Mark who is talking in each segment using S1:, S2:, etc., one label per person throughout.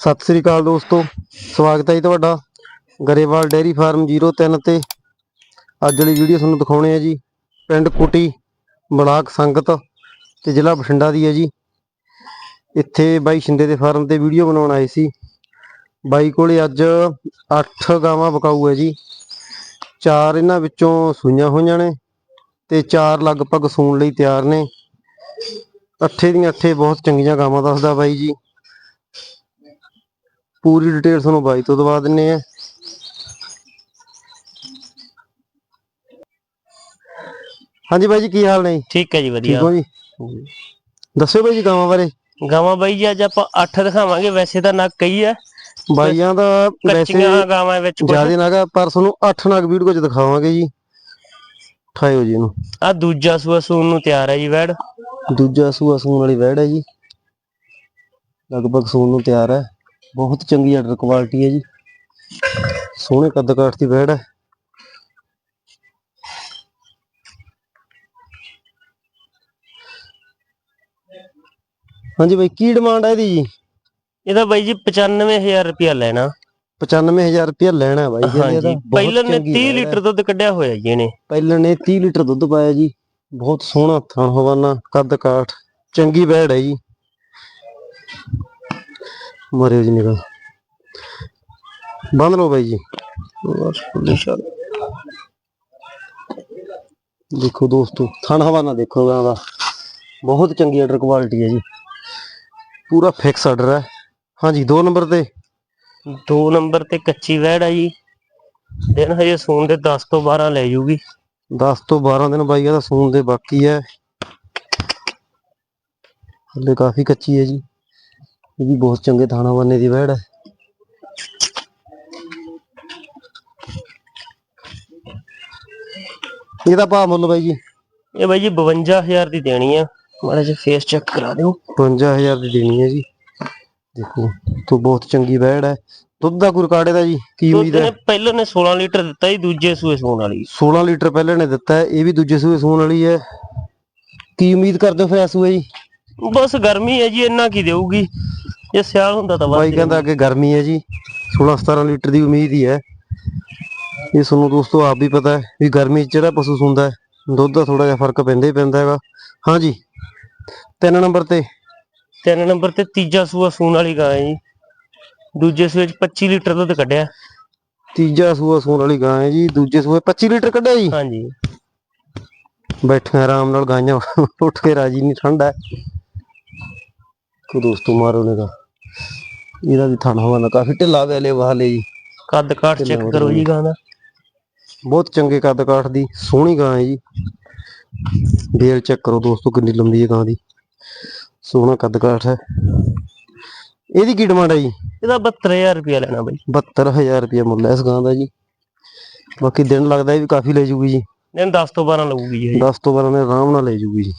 S1: ਸਤਿ ਸ੍ਰੀ ਅਕਾਲ ਦੋਸਤੋ, ਸਵਾਗਤ ਹੈ ਜੀ ਤੁਹਾਡਾ ਗਰੇਵਾਲ ਡੇਅਰੀ ਫਾਰਮ 03 ਤੇ। ਅੱਜ ਵਾਲੀ ਵੀਡੀਓ ਤੁਹਾਨੂੰ ਦਿਖਾਉਣੇ ਆ ਜੀ, ਪਿੰਡ ਕੁਟੀ ਬਲਾਕ ਸੰਗਤ ਤੇ ਜ਼ਿਲ੍ਹਾ ਬਠਿੰਡਾ ਦੀ ਹੈ ਜੀ। ਇੱਥੇ ਬਾਈ ਸ਼ਿੰਦੇ ਦੇ ਫਾਰਮ ਤੇ ਵੀਡੀਓ ਬਣਾਉਣ ਆਏ ਸੀ। ਬਾਈ ਕੋਲੇ ਅੱਜ 8 ਗਾਵਾਂ ਬਕਾਊ ਹੈ ਜੀ। ਚਾਰ ਇਹਨਾਂ ਵਿੱਚੋਂ ਸੂਈਆਂ ਹੋਈਆਂ ਨੇ ਤੇ ਚਾਰ ਲਗਭਗ ਸੂਣ ਲਈ ਤਿਆਰ ਨੇ। ਅੱਠੇ ਦੀਆਂ ਅੱਠੇ ਬਹੁਤ ਚੰਗੀਆਂ ਗਾਵਾਂ ਦੱਸਦਾ ਬਾਈ ਜੀ। ਪੂਰੀ ਡਿਟੇਲ ਤੁਹਾਨੂੰ ਬਾਈ ਤੋਂ ਦਵਾ ਦਿੰਨੇ ਆ। ਹਾਂਜੀ ਬਾਈ ਜੀ ਕੀ ਹਾਲ ਨੇ?
S2: ਠੀਕ ਹੈ ਜੀ
S1: ਠੀਕ
S2: ਵਧੀਆ
S1: ਹੋ ਜੀ? ਦੱਸਿਓ ਬਾਈ ਜੀ ਗਾਵਾਂ ਬਾਰੇ।
S2: ਗਾਵਾਂ ਬਾਈ ਜੀ ਅੱਜ ਆਪਾਂ 8 ਦਿਖਾਵਾਂਗੇ। ਵੈਸੇ ਤਾਂ ਨਗ ਕਈ ਆ।
S1: ਬਾਈਆਂ ਦਾ ਵੈਸੇ
S2: ਕੱਚੀਆਂ ਗਾਵਾਂ ਵਿੱਚ
S1: ਜ਼ਿਆਦਾ ਨਗਾ ਪਰ ਤੁਹਾਨੂੰ 8 ਨਗ ਵੀਡੀਓ ਚ ਦਿਖਾਵਾਂਗੇ ਜੀ। ਠਾਇਓ ਜੀ ਇਹਨੂੰ।
S2: ਆ ਦੂਜਾ ਸੂਆ ਸੂਣ ਨੂੰ ਤਿਆਰ ਹੈ ਜੀ ਵੈੜ।
S1: ਦੂਜਾ ਸੂਆ ਸੂਣ ਵਾਲੀ ਵੈੜ ਹੈ ਜੀ। ਲਗਭਗ ਸੂਣ ਨੂੰ ਤਿਆਰ ਹੈ। ਬਹੁਤ ਚੰਗੀ ਆਰਡਰ ਕੁਆਲਿਟੀ ਹੈ ਜੀ। ਸੋਹਣੇ ਕੱਦ ਕਾਠ ਦੀ ਵੈੜ ਹੈ ਹਾਂਜੀ ਬਾਈ ਕੀ ਡਿਮਾਂਡ ਹੈ ਇਹਦੀ ਜੀ?
S2: ਇਹਦਾ ਬਾਈ ਜੀ 95000 ਰੁਪਇਆ ਲੈਣਾ।
S1: 95000 ਰੁਪਇਆ ਲੈਣਾ ਬਾਈ
S2: ਹਾਂਜੀ।
S1: ਇਹਦਾ
S2: ਪਹਿਲਾਂ ਨੇ
S1: ਚੰਗੀ
S2: 30
S1: ਵੈੜ ਹੈ।
S2: ਲੀਟਰ ਦੁੱਧ ਕੱਢਿਆ ਹੋਇਆ ਜੀ ਇਹਨੇ।
S1: ਪਹਿਲਾਂ ਨੇ 30 ਲੀਟਰ ਦੁੱਧ ਪਾਇਆ ਜੀ। ਬਹੁਤ ਸੋਹਣਾ ਥਣ ਹਵਾਨਾ ਕੱਦ ਕਾਠ ਚੰਗੀ ਵੈੜ ਹੈ ਜੀ। ਮਰਿਓ ਜੀ ਨਿਕਲ ਬੰਦ ਲਓ ਬਾਈ ਜੀ। ਦੇਖੋ ਦੋਸਤੋ ਥਣ ਹਵਾਨਾ ਦੇਖੋ ਇਹਨਾਂ ਦਾ। ਬਹੁਤ ਚੰਗੀ ਆਰਡਰ ਕੁਆਲਿਟੀ ਹੈ ਜੀ। ਪੂਰਾ ਫਿਕਸ ਆਰਡਰ ਹੈ। ਹਾਂਜੀ 2 ਨੰਬਰ ਤੇ।
S2: ਦੋ ਨੰਬਰ ਤੇ ਕੱਚੀ ਵੈੜ ਆ ਜੀ। ਦਿਨ ਹਜੇ ਸੂਣ ਦੇ 10 ਤੋਂ 12 ਲੈ ਜੂਗੀ।
S1: 10 ਤੋਂ 12 ਦਿਨ ਬਾਈ ਇਹਦਾ ਸੂਣ ਦੇ ਬਾਕੀ ਹੈ। ਹਲੇ ਕਾਫੀ ਕੱਚੀ ਹੈ ਜੀ। ਇਹ ਵੀ ਬਹੁਤ ਚੰਗੇ ਥਾਣਾ ਬੰਨੇ ਦੀ ਵਹਿੜ ਹੈ। ਇਹਦਾ ਭਾਅ ਮੁੱਲ ਬਾਈ ਜੀ?
S2: ਇਹ ਬਾਈ ਜੀ 52000 ਦੀ ਦੇਣੀ ਆ। ਮਾੜਾ ਜਿਹਾ ਫੇਸ ਚੈੱਕ ਕਰਾ ਦਿਓ।
S1: 55000 ਦੀ ਦੇਣੀ ਹੈ ਜੀ। ਦੇਖੋ ਤੋਂ ਬਹੁਤ ਚੰਗੀ ਵਹਿੜ ਹੈ। ਦੁੱਧ ਦਾ ਰਿਕਾਰਡ ਇਹਦਾ ਜੀ? ਕੀ ਉਮੀਦ ਹੈ?
S2: ਪਹਿਲਾਂ ਨੇ 16 ਲੀਟਰ ਦਿੱਤਾ ਜੀ ਦੂਜੇ ਸੂਏ ਸੂਣ ਵਾਲੀ।
S1: 16 ਲੀਟਰ ਪਹਿਲੇ ਨੇ ਦਿੱਤਾ ਇਹ ਵੀ ਦੂਜੇ ਸੂਏ ਸੂਣ ਵਾਲੀ ਹੈ। ਕੀ ਉਮੀਦ ਕਰਦੇ ਹੋ ਫਿਰ ਸੂਏ ਜੀ?
S2: ਬਸ ਗਰਮੀ ਹੈ ਜੀ ਇੰਨਾ ਕੀ ਦੇਊਗੀ। ਜੇ ਸਿਆਲ ਹੁੰਦਾ ਤਾਂ
S1: ਬਾਈ ਕਹਿੰਦਾ ਅੱਗੇ ਗਰਮੀ ਹੈ ਜੀ 16 17 ਲੀਟਰ ਦੀ ਉਮੀਦ ਹੀ ਹੈ। ਇਹ ਤੁਹਾਨੂੰ ਦੋਸਤੋ ਆਪ ਵੀ ਪਤਾ ਹੈ ਵੀ ਗਰਮੀ 'ਚ ਜਿਹੜਾ ਪਸ਼ੂ ਸੂੰਦਾ ਹੈ ਦੁੱਧ ਦਾ ਥੋੜਾ ਜਿਹਾ ਫ਼ਰਕ ਪੈਂਦਾ ਹੀ ਪੈਂਦਾ ਹੈਗਾ। ਹਾਂਜੀ ਤਿੰਨ ਨੰਬਰ ਤੇ।
S2: ਤਿੰਨ ਨੰਬਰ ਤੇ ਤੀਜਾ ਸੂਆ ਸੂਣ ਵਾਲੀ ਗਾਂ ਹੈ ਜੀ। ਦੂਜੇ ਸੂਏ ਚ 25 ਲੀਟਰ ਦੁੱਧ ਕੱਢਿਆ।
S1: ਤੀਜਾ ਸੂਆ ਸੂਣ ਵਾਲੀ ਗਾਂ ਹੈ ਜੀ ਦੂਜੇ ਸੂਏ 25 ਲੀਟਰ ਕੱਢਿਆ ਜੀ।
S2: ਹਾਂਜੀ
S1: ਬੈਠੇ ਆਰਾਮ ਨਾਲ ਗਾਈਆਂ ਉੱਠ ਕੇ ਰਾਜੀ ਨਹੀਂ ਠੰਡਾ ਕੋ ਦੋਸਤੋ ਮਾਰੋ ਨੇਗਾ ਇਹਦਾ ਵੀ ਥਣ ਹਵਾਨਾ ਕਾਫੀ ਢਿੱਲਾ ਵੇਲੇ ਵਾਲੇ ਜੀ।
S2: ਕੱਦ ਕਾਠ ਚੈੱਕ ਕਰੋ ਜੀ ਗਾਂ ਦਾ।
S1: ਬਹੁਤ ਚੰਗੇ ਕੱਦ ਕਾਠ ਦੀ ਸੋਹਣੀ ਗਾਂ ਹੈ ਜੀ। ਬੇਲ ਚੈੱਕ ਕਰੋ ਦੋਸਤੋ ਕਿੰਨੀ ਲੰਬੀ ਹੈ ਗਾਂ ਦੀ। ਸੋਹਣਾ ਕੱਦ ਕਾਠ ਹੈ। ਇਹਦੀ ਕੀ ਡਿਮਾਂਡ ਹੈ ਜੀ?
S2: ਇਹਦਾ 72000 ਰੁਪਇਆ ਲੈਣਾ ਬਾਈ।
S1: 72000 ਰੁਪਏ ਮੁੱਲ ਹੈ ਇਸ ਗਾਂ ਦਾ ਜੀ। ਬਾਕੀ ਦਿਨ ਲੱਗਦਾ ਇਹ ਵੀ ਕਾਫੀ ਲੈ ਜੂਗੀ ਜੀ।
S2: ਦਿਨ 10 ਤੋਂ 12 ਲੱਗੂਗੀ ਜੀ
S1: 10 ਤੋਂ 12 ਦੇ ਆਰਾਮ ਨਾਲ ਲੈ ਜੂਗੀ ਜੀ।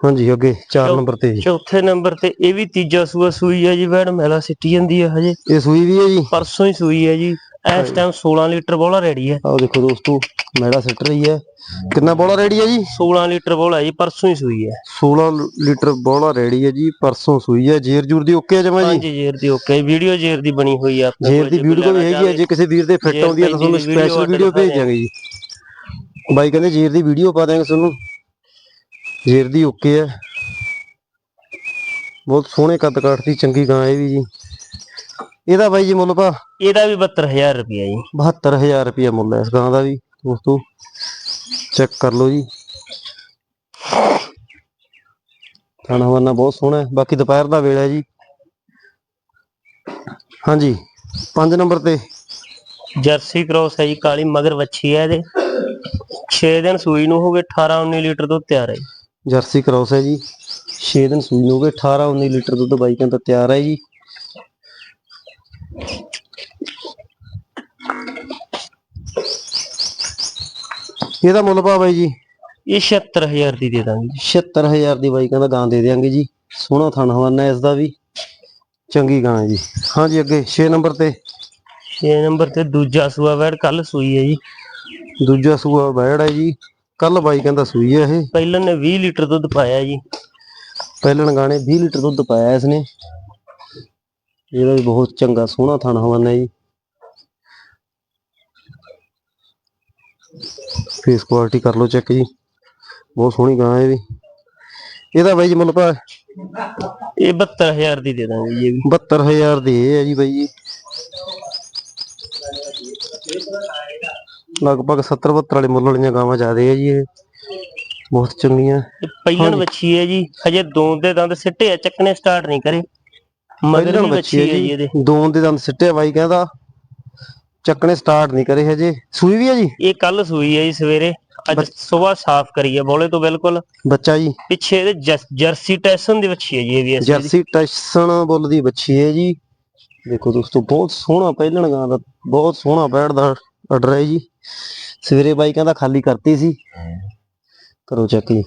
S1: ਹਾਂਜੀ ਅੱਗੇ 4
S2: ਚੌ-
S1: ਨੰਬਰ ਤੇ ਜੀ।
S2: ਚੌਥੇ ਨੰਬਰ ਤੇ ਇਹ ਵੀ ਤੀਜਾ ਸੂਆ ਸੂਈ ਹੈ ਜੀ ਵੈੜ ਮੈਲਾ ਸਿੱਟੀ ਜਾਂਦੀ ਹੈ ਹਜੇ।
S1: ਇਹ ਸੂਈ ਵੀ ਹੈ ਜੀ?
S2: ਪਰਸੋਂ ਹੀ ਸੂਈ ਹੈ ਜੀ। ਇਸ ਟਾਈਮ 16 ਲੀਟਰ ਬੋਲਾ ਰੈਡੀ ਹੈ
S1: ਆਓ ਦੇਖੋ ਦੋਸਤੋ ਮੈੜਾ ਸਿੱਟ ਰਹੀ ਹੈ ਕਿੰਨਾ ਬੋਲਾ ਰੈਡੀ ਹੈ ਜੀ?
S2: 16 ਲੀਟਰ ਬੋਲਾ ਜੀ ਪਰਸੋਂ ਹੀ ਸੂਈ ਹੈ
S1: 16 ਲੀਟਰ ਬੋਲਾ ਰੈਡੀ ਹੈ ਜੀ ਪਰਸੋਂ ਸੂਈ ਹੈ ਜੇਰ ਜੂਰ ਦੀ ਓਕੇ ਹੈ ਜਮਾ ਜੀ?
S2: ਹਾਂਜੀ ਜੇਰ ਦੀ ਓਕੇ ਵੀਡੀਓ ਜੇਰ ਦੀ ਬਣੀ ਹੋਈ ਆ ਆਪਣੇ
S1: ਜੇਰ ਦੀ ਵੀਡੀਓ ਵੀ ਹੈਗੀ ਹੈ ਜੇ ਕਿਸੇ ਵੀਰ ਦੇ ਫਿੱਟ ਆਉਂਦੀ ਹੈ ਤਾਂ ਤੁਹਾਨੂੰ ਸਪੈਸ਼ਲ ਵੀਡੀਓ ਭੇਜ
S2: order
S1: ਦਿਆਂਗੇ ਜੀ। ਬਾਈ ਕਹਿੰਦੇ ਜੇਰ ਦੀ ਵੀਡੀਓ ਪਾ ਦਿਆਂਗੇ ਤੁਹਾਨੂੰ। ਜੇਰ ਦੀ ਓਕੇ ਹੈ ਬਹੁਤ ਸੋਹਣੇ ਕੱਦ ਕਾਠ ਦੀ ਚੰਗੀ ਗਾਂ ਇਹ ਵੀ ਜੀ। ਇਹਦਾ ਬਾਈ ਜੀ ਮੁੱਲ ਭਾ?
S2: ਇਹਦਾ ਵੀ 72000 ਰੁਪਇਆ ਜੀ।
S1: 72000 ਰੁਪਏ ਮੁੱਲ ਹੈ ਇਸ ਗਾਂ ਦਾ ਵੀ ਦੋਸਤੋ। ਚੈੱਕ ਕਰ ਲਓ ਜੀ। ਖਾਣਾ ਵਾਨਾ ਬਹੁਤ ਸੋਹਣਾ ਹੈ। ਬਾਕੀ ਦੁਪਹਿਰ ਦਾ ਵੇਲਾ ਹੈ ਜੀ। ਹਾਂਜੀ 5 ਨੰਬਰ ਤੇ।
S2: ਜਰਸੀ ਕ੍ਰੋਸ ਹੈ ਜੀ ਕਾਲੀ ਮਗਰ ਵੱਛੀ ਹੈ ਇਹਦੇ। 6 ਦਿਨ ਸੂਈ ਨੂੰ ਹੋ ਗਏ 18 19 ਲੀਟਰ ਦੁੱਧ ਤਿਆਰ ਹੈ ਜੀ।
S1: ਜਰਸੀ ਕ੍ਰਾਸ ਹੈ ਜੀ। 6 ਦਿਨ ਸੂਈ ਨੂੰ ਹੋ ਗਏ 18 19 ਲੀਟਰ ਦੁੱਧ ਬਾਈ ਕਹਿੰਦਾ ਤਿਆਰ ਹੈ ਜੀ। ਇਹਦਾ ਮੁੱਲ ਭਾਅ ਬਾਈ ਜੀ?
S2: ਇਹ 76000 ਦੀ ਦੇ ਦਾਂਗੇ ਜੀ।
S1: 76000 ਦੀ ਬਾਈ ਕਹਿੰਦਾ ਗਾਂ ਦੇ ਦੇਾਂਗੇ ਜੀ। ਸੋਹਣਾ ਥਣ ਹਵਾਨਾ ਇਸ ਦਾ ਵੀ। ਚੰਗੀ ਗਾਂ ਹੈ ਜੀ। ਹਾਂਜੀ ਅੱਗੇ 6 ਨੰਬਰ ਤੇ।
S2: 6 ਨੰਬਰ ਤੇ ਦੂਜਾ ਸੂਆ ਵੈੜ ਕੱਲ ਸੂਈ ਹੈ ਜੀ।
S1: ਦੂਜਾ ਸੂਆ ਬੈੜ ਹੈ ਜੀ। ਕੱਲ ਬਾਈ ਕਹਿੰਦਾ ਸੂਈ ਹੈ ਇਹ।
S2: ਪਹਿਲਾਂ ਨੇ 20 ਲੀਟਰ ਦੁੱਧ ਪਾਇਆ ਜੀ।
S1: ਪਹਿਲਣ ਗਾਣੇ 20 ਲੀਟਰ ਦੁੱਧ ਪਾਇਆ ਇਸਨੇ। ਇਹਦਾ ਵੀ ਬਹੁਤ ਚੰਗਾ ਸੋਹਣਾ ਥਣ ਹਵਾਨਾ ਜੀ। ਫੇਸ ਕੁਆਲਿਟੀ ਕਰ ਲਓ ਚੈੱਕ ਜੀ। ਬਹੁਤ ਸੋਹਣੀ ਗਾਂ ਹੈ ਇਹ ਵੀ ਇਹਦਾ ਬਾਈ ਜੀ ਮੁੱਲ ਭਾ
S2: ਇਹ 72000 ਦੀ ਦੇ ਦਾਂਗੇ ਜੀ ਇਹ ਵੀ।
S1: 72000 ਦੀ ਇਹ ਹੈ ਜੀ ਬਾਈ ਜੀ। ਲਗਭਗ 70 72 ਵਾਲੇ ਮੁੱਲ ਵਾਲੀਆਂ ਗਾਵਾਂ ਜ਼ਿਆਦੇ ਹੈ ਜੀ ਇਹ। ਬਹੁਤ ਚੰਗੀਆਂ।
S2: ਇਹ ਪਹਿਲਣ ਵੱਛੀ ਹੈ ਜੀ। ਹਜੇ ਦੋ ਦੇ ਦੰਦ ਸਿੱਟੇ ਆ ਚੱਕਣੇ ਸਟਾਰਟ ਨਹੀਂ ਕਰੇ। ਮਗਰ ਵੱਛੀ
S1: ਹੈ
S2: ਜੀ। ਇਹਦੇ।
S1: ਦੋਨ ਦੇ ਦੰਦ ਸਿੱਟੇ ਬਾਈ ਕਹਿੰਦਾ। ਚੱਕਣੇ ਸਟਾਰਟ ਨਹੀਂ ਕਰੇ ਹਜੇ। ਸੂਈ ਵੀ ਹੈ ਜੀ?
S2: ਇਹ ਕੱਲ ਸੂਈ ਹੈ ਜੀ ਸਵੇਰੇ। ਅੱਜ ਸਵੇਰ ਸਾਫ਼ ਕਰੀ ਹੈ ਬੋਲੇ ਤੋਂ ਬਿਲਕੁਲ।
S1: ਬੱਚਾ ਜੀ।
S2: ਪਿੱਛੇ ਇਹਦੇ ਜਰਸੀ ਟੈਸਨ ਦੀ ਵੱਛੀ ਹੈ ਜੀ ਇਹ ਵੀ।
S1: ਜਰਸੀ ਟੈਸਨ ਬੁੱਲ ਦੀ ਬੱਚੀ ਹੈ ਜੀ। ਦੇਖੋ ਦੋਸਤੋ ਬਹੁਤ ਸੋਹਣਾ ਪਹਿਲਣ ਗਾਂ ਦਾ ਬਹੁਤ ਸੋਹਣਾ ਬੈਠਦਾ। ਆਰਡਰ ਹੈ ਜੀ। ਸਵੇਰੇ ਬਾਈ ਕਹਿੰਦਾ ਖਾਲੀ ਕਰਤੀ ਸੀ। ਕਰੋ ਚੈੱਕ ਜੀ।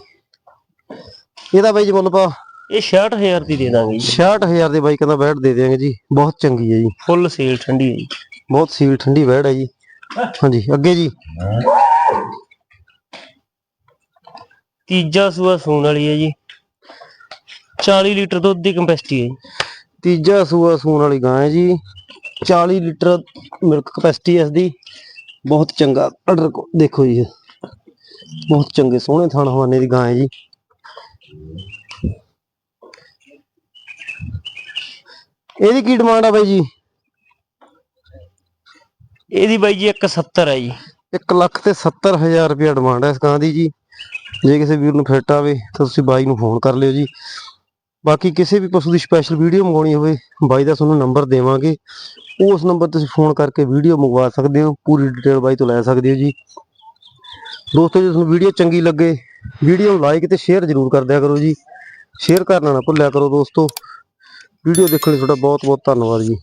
S1: ਇਹਦਾ ਬਾਈ ਜੀ ਮੁੱਲ ਪਾ।
S2: ਇਹ 66000 ਦੀ ਦੇ ਦਾਂਗੇ ਜੀ।
S1: 66000 ਦੇ ਬਾਈ ਕਹਿੰਦਾ ਬੈਠ ਦੇ ਦਿਆਂਗੇ ਜੀ। ਬਹੁਤ ਚੰਗੀ ਹੈ ਜੀ।
S2: ਫੁੱਲ ਸੇਲ ਠੰਡੀ ਹੈ ਜੀ।
S1: ਬਹੁਤ ਸੀਲ ਠੰਡੀ ਬੈਠ ਹੈ ਜੀ। ਹਾਂਜੀ ਅੱਗੇ ਜੀ।
S2: ਤੀਜਾ ਸੂਆ ਸੂਣ ਵਾਲੀ ਹੈ ਜੀ। 40 ਲੀਟਰ ਦੁੱਧ ਦੀ ਕੰਪੈਸਿਟੀ ਹੈ ਜੀ।
S1: ਤੀਜਾ ਸੂਆ ਸੂਣ ਵਾਲੀ ਗਾਂ ਹੈ ਜੀ। 40 ਲੀਟਰ ਮਿਲਕ ਕਪੈਸਿਟੀ ਇਸ ਦੀ। ਬਹੁਤ ਚੰਗਾ। ਆਰਡਰ ਦੇਖੋ ਜੀ। ਬਹੁਤ ਚੰਗੇ ਸੋਹਣੇ ਥਣ ਹਵਾਨੇ ਦੀ ਗਾਂ ਹੈ ਜੀ। ਇਹਦੀ ਕੀ ਡਿਮਾਂਡ ਆ ਬਾਈ ਜੀ?
S2: ਇਹਦੀ ਬਾਈ ਜੀ 170 ਹੈ ਜੀ।
S1: 1 ਲੱਖ ਤੇ 70 ਹਜ਼ਾਰ ਰੁਪਇਆ ਡਿਮਾਂਡ ਹੈ ਇਸ ਗਾਂ ਦੀ ਜੀ। ਜੇ ਕਿਸੇ ਵੀਰ ਨੂੰ ਫਿੱਟ ਆਵੇ ਤਾਂ ਤੁਸੀਂ ਬਾਈ ਨੂੰ ਫੋਨ ਕਰ ਲਿਓ ਜੀ। ਬਾਕੀ ਕਿਸੇ ਵੀ ਪਸ਼ੂ ਦੀ ਸਪੈਸ਼ਲ ਵੀਡੀਓ ਮੰਗਵਾਉਣੀ ਹੋਵੇ, ਬਾਈ ਦਾ ਤੁਹਾਨੂੰ ਨੰਬਰ ਦੇਵਾਂਗੇ। ਉਸ ਨੰਬਰ ਤੇ ਤੁਸੀਂ ਫੋਨ ਕਰਕੇ ਵੀਡੀਓ ਮੰਗਵਾ ਸਕਦੇ ਹੋ, ਪੂਰੀ ਡਿਟੇਲ ਬਾਈ ਤੋਂ ਲੈ ਸਕਦੇ ਹੋ ਜੀ। ਦੋਸਤੋ, ਜੇ ਤੁਹਾਨੂੰ ਵੀਡੀਓ ਚੰਗੀ ਲੱਗੇ ਵੀਡੀਓ ਨੂੰ ਲਾਈਕ ਤੇ ਸ਼ੇਅਰ ਜ਼ਰੂਰ ਕਰ ਦਿਆ ਕਰੋ ਜੀ। ਸ਼ੇਅਰ ਕਰਨਾ ਨਾ ਭੁੱਲਿਆ ਕਰੋ ਦੋਸਤੋ। ਵੀਡੀਓ ਦੇਖਣ ਲਈ ਤੁਹਾਡਾ ਬਹੁਤ ਬਹੁਤ ਧੰਨਵਾਦ ਜੀ।